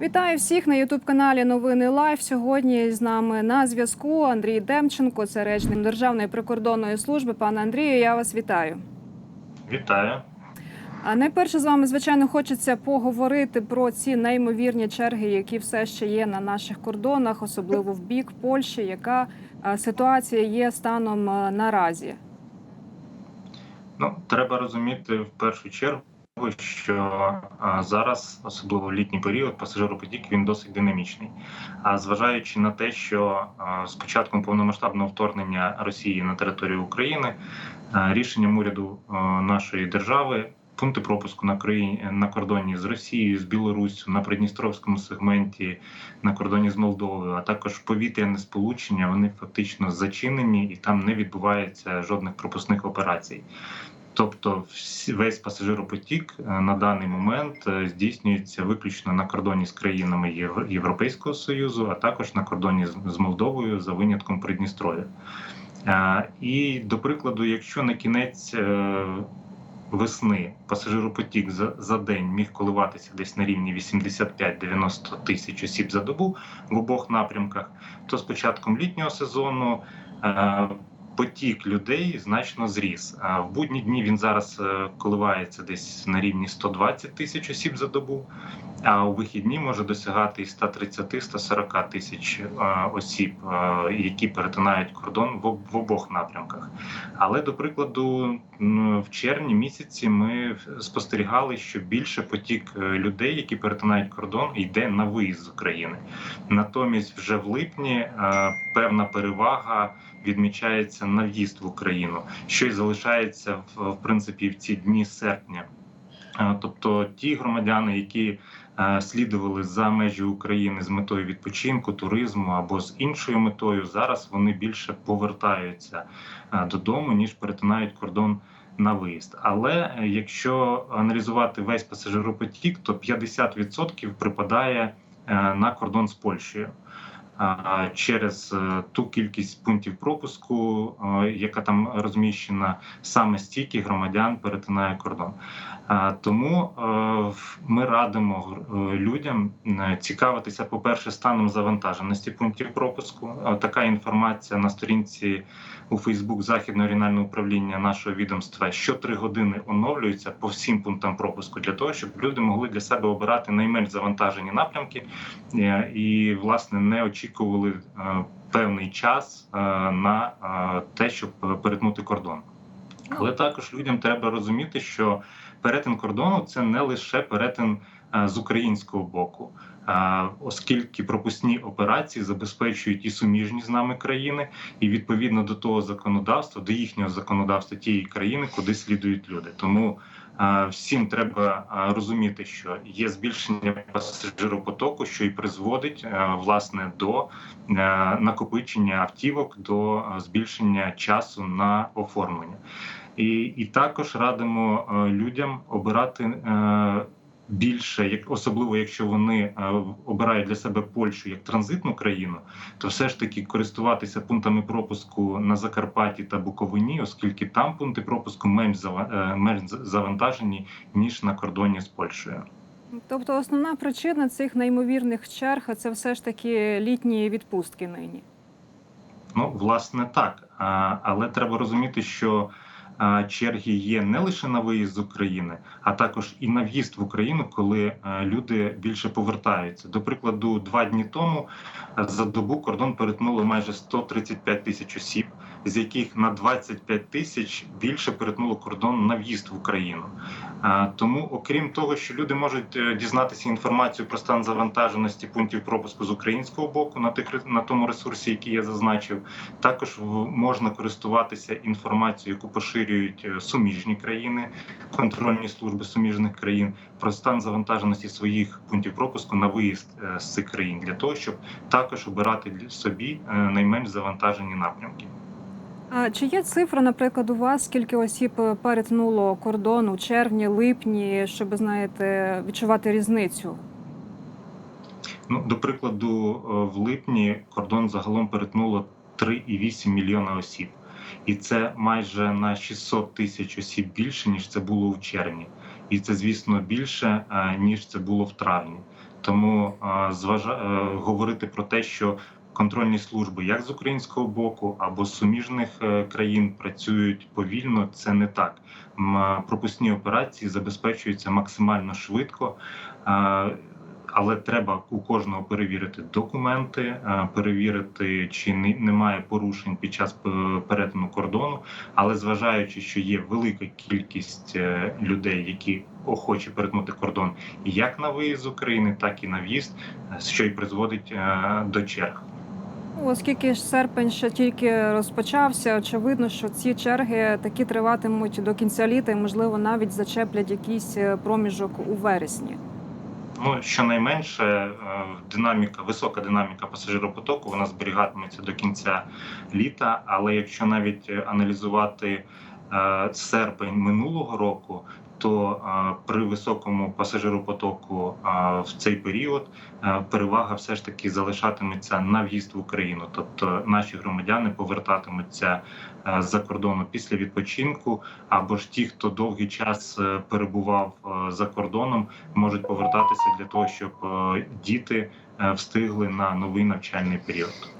Вітаю всіх на Ютуб каналі Новини Лайф. Сьогодні з нами на зв'язку Андрій Демченко, це речник Державної прикордонної служби. Пане Андрію, я вас вітаю. Вітаю. А найперше з вами, звичайно, хочеться поговорити про ці неймовірні черги, які все ще є на наших кордонах, особливо в бік Польщі. Яка е, ситуація є станом е, наразі? Ну, треба розуміти в першу чергу, що а, зараз, особливо в літній період, пасажиропотік він досить динамічний. А зважаючи на те, що а, з початком повномасштабного вторгнення Росії на територію України а, рішенням уряду а, нашої держави. Пункти пропуску на країні на кордоні з Росією, з Білоруссю, на Придністровському сегменті, на кордоні з Молдовою, а також повітряне сполучення, вони фактично зачинені і там не відбувається жодних пропускних операцій. Тобто, весь пасажиропотік е, на даний момент е, здійснюється виключно на кордоні з країнами Європейського союзу, а також на кордоні з- Молдовою за винятком Придністров'я. Е, І до прикладу, якщо на кінець весни пасажиропотік за, день міг коливатися десь на рівні 85-90 тисяч осіб за добу в обох напрямках, то з початком літнього сезону потік людей значно зріс. В будні дні він зараз е, коливається десь на рівні 120 тисяч осіб за добу, а у вихідні може досягати і 130-140 тисяч е, осіб, е, які перетинають кордон в, обох напрямках. Але до прикладу, в червні місяці ми спостерігали, що більше потік людей, які перетинають кордон, йде на виїзд з України. Натомість, вже в липні певна перевага відмічається на в'їзд в Україну, що й залишається в, в принципі в ці дні серпня. Е, Тобто ті громадяни, які е, слідували за межі України з метою відпочинку, туризму або з іншою метою, зараз вони більше повертаються е, додому ніж перетинають кордон на виїзд. Але якщо аналізувати весь пасажиропотік, то 50% припадає на кордон з Польщею. Через е, ту кількість пунктів пропуску, е, яка там розміщена, саме стільки громадян перетинає кордон. Тому е, ми радимо е, людям е, цікавитися, по-перше, станом завантаженості пунктів пропуску. Така інформація на сторінці у Фейсбук Західного регіонального управління нашого відомства щотри години оновлюється по всім пунктам пропуску для того, щоб люди могли для себе обирати найменш завантажені напрямки і, власне, не очікували певний час на те, щоб перетнути кордон. Але також людям треба розуміти, що перетин кордону це не лише перетин е, з українського боку, оскільки пропускні операції забезпечують і суміжні з нами країни, і відповідно до того законодавства, до їхнього законодавства тієї країни, куди слідують люди. Тому всім треба розуміти, що є збільшення пасажиропотоку, що і призводить власне до накопичення автівок, до збільшення часу на оформлення. І, і також радимо людям обирати більше, як особливо якщо вони е, обирають для себе Польщу як транзитну країну, то все ж таки користуватися пунктами пропуску на Закарпатті та Буковині, оскільки там пункти пропуску менш е, менш завантажені ніж на кордоні з Польщею. Тобто, основна причина цих неймовірних черг це все ж таки літні відпустки нині. Ну, власне, так. А, Але треба розуміти, що черги є не лише на виїзд з України, а також і на в'їзд в Україну, коли люди більше повертаються. До прикладу, два дні тому за добу кордон перетнуло майже 135 тисяч осіб, з яких на 25 тисяч більше перетнуло кордон на в'їзд в Україну. Тому, окрім того, що люди можуть е, дізнатися інформацію про стан завантаженості пунктів пропуску з українського боку на тих на тому ресурсі, який я зазначив, також можна користуватися інформацією, яку поширюють е, суміжні країни, контрольні служби суміжних країн про стан завантаженості своїх пунктів пропуску на виїзд е, з цих країн для того, щоб також обирати собі найменш завантажені напрямки. А чи є цифра, наприклад, у вас скільки осіб е, перетнуло кордон у червні, липні, щоб знаєте, відчувати різницю? Ну, до прикладу, е, в липні кордон загалом перетнуло 3,8 мільйона осіб, і це майже на 600 тисяч осіб більше ніж це було в червні, і це, звісно, більше е, ніж це було в травні. Тому зважа... говорити про те, що контрольні служби як з українського боку або з суміжних е, країн працюють повільно, це не так. Пропускні операції забезпечуються максимально швидко. е, Але треба у кожного перевірити документи, е, перевірити, чи немає порушень під час перетину кордону. Але зважаючи, що є велика кількість людей, які охочі перетнути кордон як на виїзд з України, так і на в'їзд, що й призводить до черг. Ну, Оскільки ж серпень ще тільки розпочався, очевидно, що ці черги такі триватимуть до кінця літа і, можливо, навіть зачеплять якийсь е, проміжок у вересні. Ну щонайменше е, динаміка, висока динаміка пасажиропотоку вона зберігатиметься до кінця літа. Але якщо навіть е, аналізувати серпень минулого року, то е, при високому пасажиропотоку в цей період перевага все ж таки залишатиметься на в'їзд в Україну. Тобто наші громадяни повертатимуться з-за кордону після відпочинку, або ж ті, хто довгий час е, перебував е, за кордоном, можуть повертатися для того, щоб е, діти встигли на новий навчальний період.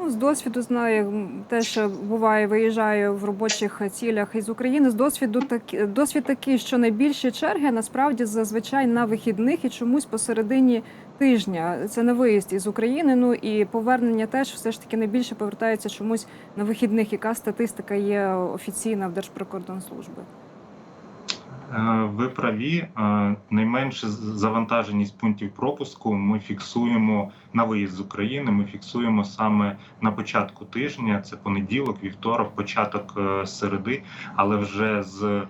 Ну, з досвіду знаю, м, теж буває, виїжджаю в робочих цілях із України. З досвіду так досвід такий, що найбільші черги насправді зазвичай на вихідних і чомусь посередині тижня. Це на виїзд із України. Ну і повернення теж все ж таки найбільше повертаються чомусь на вихідних. Яка статистика є офіційна в Держприкордонслужби? Е, Ви праві, Е, найменше завантаженість пунктів пропуску ми фіксуємо на виїзд з України. Ми фіксуємо саме на початку тижня. Це понеділок, вівторок, початок е, середи, але вже з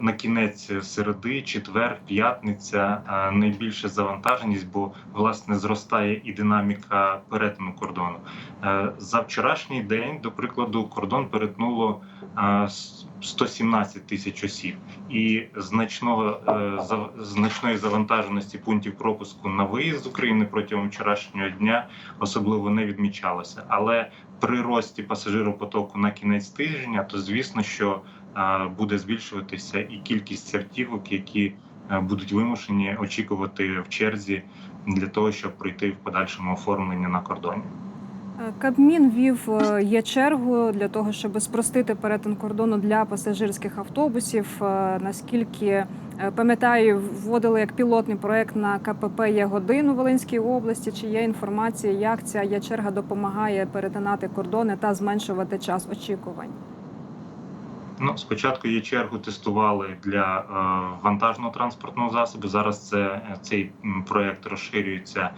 на кінець середи, четвер, п'ятниця е, найбільша завантаженість, бо власне зростає і динаміка перетину кордону. Е, За вчорашній день, до прикладу, кордон перетнуло е, с- 117 тисяч осіб, і значного е, значної завантаженості пунктів пропуску на виїзд з України протягом вчорашнього дня особливо не відмічалося. Але при рості пасажиропотоку на кінець тижня, то звісно, що е, буде збільшуватися і кількість автівок, які е, будуть вимушені очікувати в черзі для того, щоб пройти в подальшому оформлення на кордоні. Е, Кабмін вів е, є чергу для того, щоб спростити перетин кордону для пасажирських автобусів. Е, Наскільки е, пам'ятаю, вводили як пілотний проект на КПП є годину Волинській області. Чи є інформація, як ця є черга допомагає перетинати кордони та зменшувати час очікувань? Ну, спочатку її чергу тестували для е, вантажного транспортного засобу. Зараз це цей м, проект розширюється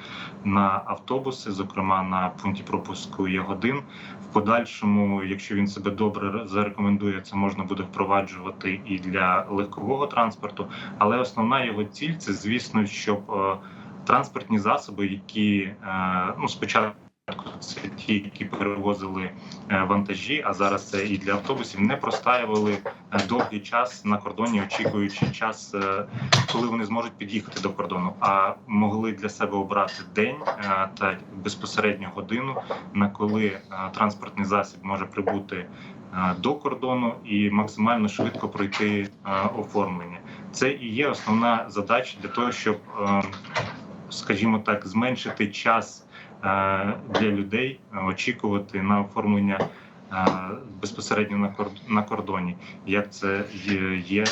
на автобуси, зокрема на пункті пропуску Ягодин. В подальшому, якщо він себе добре зарекомендує, це можна буде впроваджувати і для легкового транспорту. Але основна його ціль це, звісно, щоб е, транспортні засоби, які е, ну спочатку. Це ті, які перевозили е, вантажі, а зараз це і для автобусів, не простаювали е, довгий час на кордоні, очікуючи час, е, коли вони зможуть під'їхати до кордону, а могли для себе обрати день та безпосередньо годину, на коли транспортний засіб може прибути до кордону і максимально швидко пройти оформлення. Це і є основна задача для того, щоб, е, скажімо так, зменшити час для людей очікувати на оформлення безпосередньо на кордоні, як це є,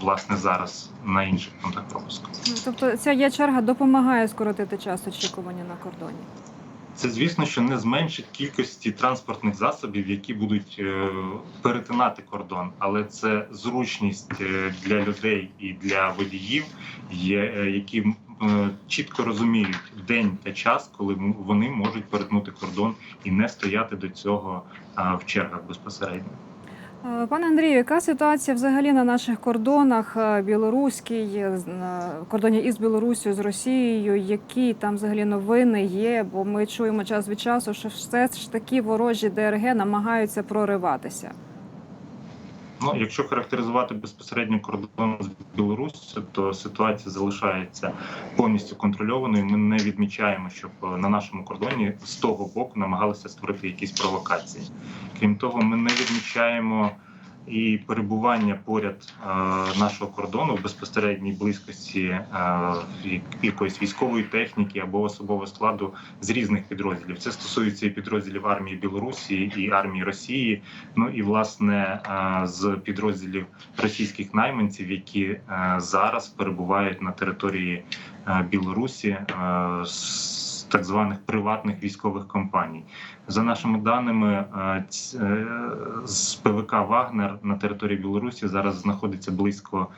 власне зараз на інших пунктах пропуску. Ну, Тобто ця є черга допомагає скоротити час очікування на кордоні. Це звісно, що не зменшить кількості транспортних засобів, які будуть е, перетинати кордон, але це зручність е, для людей і для водіїв, е, які чітко розуміють день та час, коли вони можуть перетнути кордон і не стояти до цього е, в чергах безпосередньо. Е, Пане Андрію, яка ситуація взагалі на наших кордонах е, білоруський, е, з- на кордоні із Білорусією, з Росією? Які там взагалі новини є? Бо ми чуємо час від часу, що все ж таки ворожі ДРГ намагаються прориватися. Ну, якщо характеризувати безпосередньо кордон з Білоруссю, то ситуація залишається повністю контрольованою. Ми не відмічаємо, щоб е, на нашому кордоні з того боку намагалися створити якісь провокації. Крім того, ми не відмічаємо і перебування поряд е, нашого кордону в безпосередній близькості е, якоїсь військової техніки або особового складу з різних підрозділів. Це стосується і підрозділів армії Білорусі і армії Росії. Ну і власне е, з підрозділів російських найманців, які зараз перебувають на території Білорусі так званих приватних військових компаній. За нашими даними, е, е, з ПВК Вагнер на території Білорусі зараз знаходиться близько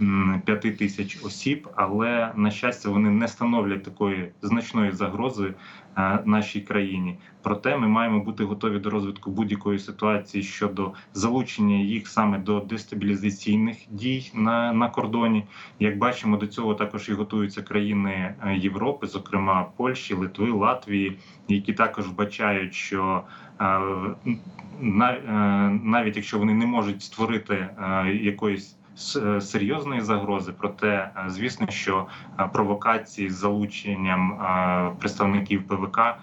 м, п'яти тисяч осіб, але на щастя вони не становлять такої значної загрози е, нашій країні. Проте ми маємо бути готові до розвитку будь-якої ситуації щодо залучення їх саме до дестабілізаційних дій на, на кордоні. Як бачимо, до цього також і готуються країни е, Європи, зокрема Польщі, Литви, Латвії, які також вбачають, що е, на- навіть якщо вони не можуть створити якоїсь серйозної загрози, проте е, звісно, що е, провокації з залученням е, представників ПВК е,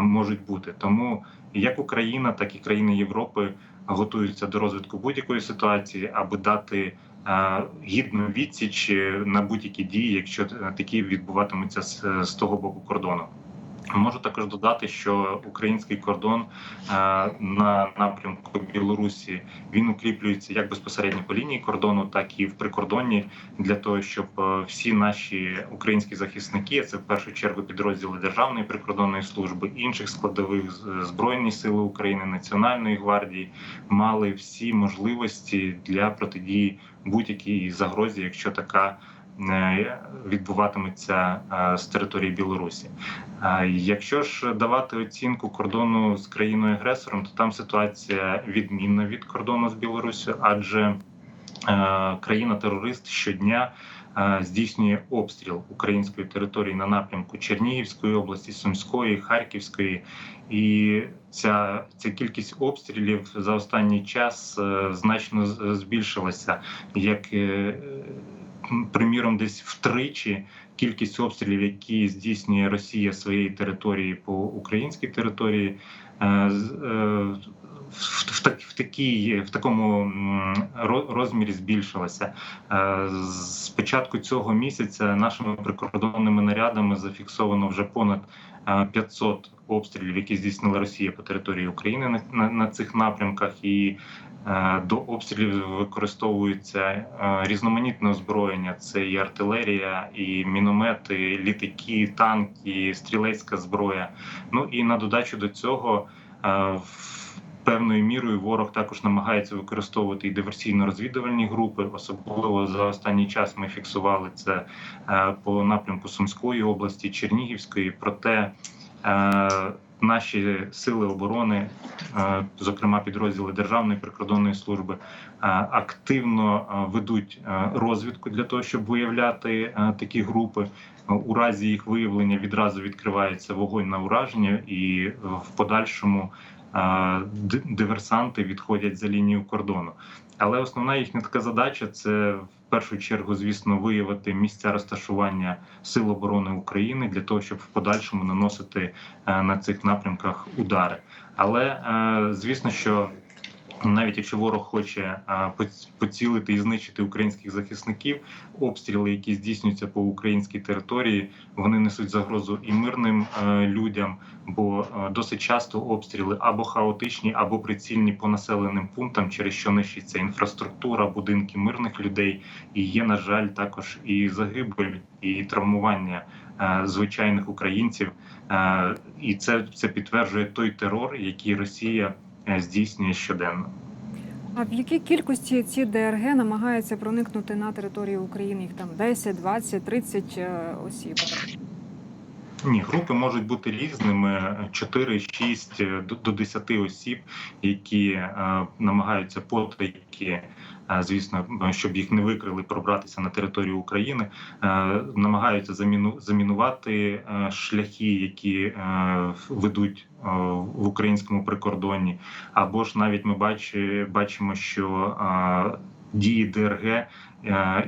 можуть бути. Тому як Україна, так і країни Європи готуються до розвитку будь-якої ситуації, аби дати е, гідну відсіч на будь-які дії, якщо е, такі відбуватимуться з того боку кордону. Можу також додати, що український кордон е, на напрямку Білорусі він укріплюється як безпосередньо по лінії кордону, так і в прикордонні для того, щоб е, всі наші українські захисники, це в першу чергу підрозділи Державної прикордонної служби, інших складових збройні сили України, Національної гвардії, мали всі можливості для протидії будь-якій загрозі, якщо така відбуватиметься е, з території Білорусі. Е, Якщо ж давати оцінку кордону з країною агресором, то там ситуація відмінна від кордону з Білорусі, адже е, країна-терорист щодня е, здійснює обстріл української території на напрямку Чернігівської області, Сумської, Харківської, і ця, ця кількість обстрілів за останній час е, значно збільшилася. Як е, приміром, десь втричі кількість обстрілів, які здійснює Росія своєї території по українській території, е, е, в, так- в, такій, в такому розмірі збільшилася. Е, З початку цього місяця нашими прикордонними нарядами зафіксовано вже понад 500 обстрілів, які здійснила Росія по території України на, на, на цих напрямках. І е, до обстрілів використовується е, різноманітне озброєння. Це і артилерія, і міномети, літаки, танки, стрілецька зброя. Ну і на додачу до цього. е, Певною мірою ворог також намагається використовувати і диверсійно-розвідувальні групи. Особливо за останній час ми фіксували це е, по напрямку Сумської області, Чернігівської. Проте е, наші сили оборони, е, зокрема підрозділи Державної прикордонної служби, активно ведуть розвідку для того, щоб виявляти такі групи. У разі їх виявлення відразу відкривається вогонь на ураження, і в подальшому диверсанти відходять за лінію кордону. Але основна їхня така задача це в першу чергу, звісно, виявити місця розташування сил оборони України для того, щоб в подальшому наносити е, на цих напрямках удари. Але е, звісно, що навіть якщо ворог хоче поцілити і знищити українських захисників, обстріли, які здійснюються по українській території, вони несуть загрозу і мирним е, людям, бо е, досить часто обстріли або хаотичні, або прицільні по населеним пунктам, через що нищиться інфраструктура, будинки мирних людей. І є, на жаль, також і загибель, і травмування е, звичайних українців. І це, це підтверджує той терор, який Росія здійснює щоденно. А в якій кількості ці ДРГ намагаються проникнути на територію України? Їх там 10, 20, 30 е, осіб. Ні, групи можуть бути різними: 4, 6, е, до- до 10 осіб, які е, намагаються потайки, е, звісно, щоб їх не викрили, пробратися на територію України, намагаються заміну замінувати шляхи, які ведуть в українському прикордонні, або ж навіть ми бачи, бачимо, що дії ДРГ е,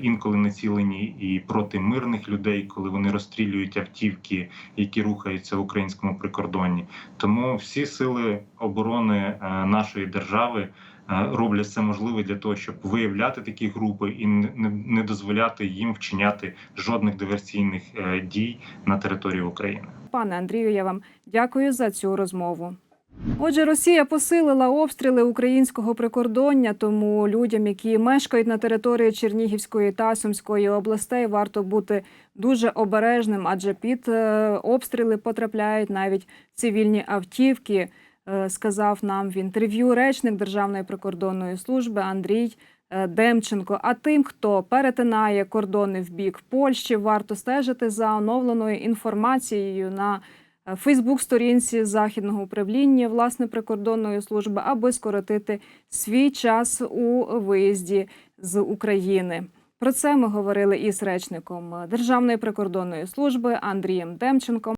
інколи націлені і проти мирних людей, коли вони розстрілюють автівки, які рухаються в українському прикордонні. Тому всі сили оборони е, нашої держави е, роблять все можливе для того, щоб виявляти такі групи і не, дозволяти їм вчиняти жодних диверсійних дій на території України. Пане Андрію, я вам дякую за цю розмову. Отже, Росія посилила обстріли українського прикордоння, тому людям, які мешкають на території Чернігівської та Сумської областей, варто бути дуже обережним, адже під е, обстріли потрапляють навіть цивільні автівки. е, Сказав нам в інтерв'ю речник Державної прикордонної служби Андрій е, Демченко. А тим, хто перетинає кордони в бік Польщі, варто стежити за оновленою інформацією на Фейсбук-сторінці західного управління власне прикордонної служби, аби скоротити свій час у виїзді з України. Про це ми говорили із речником Державної прикордонної служби Андрієм Демченком.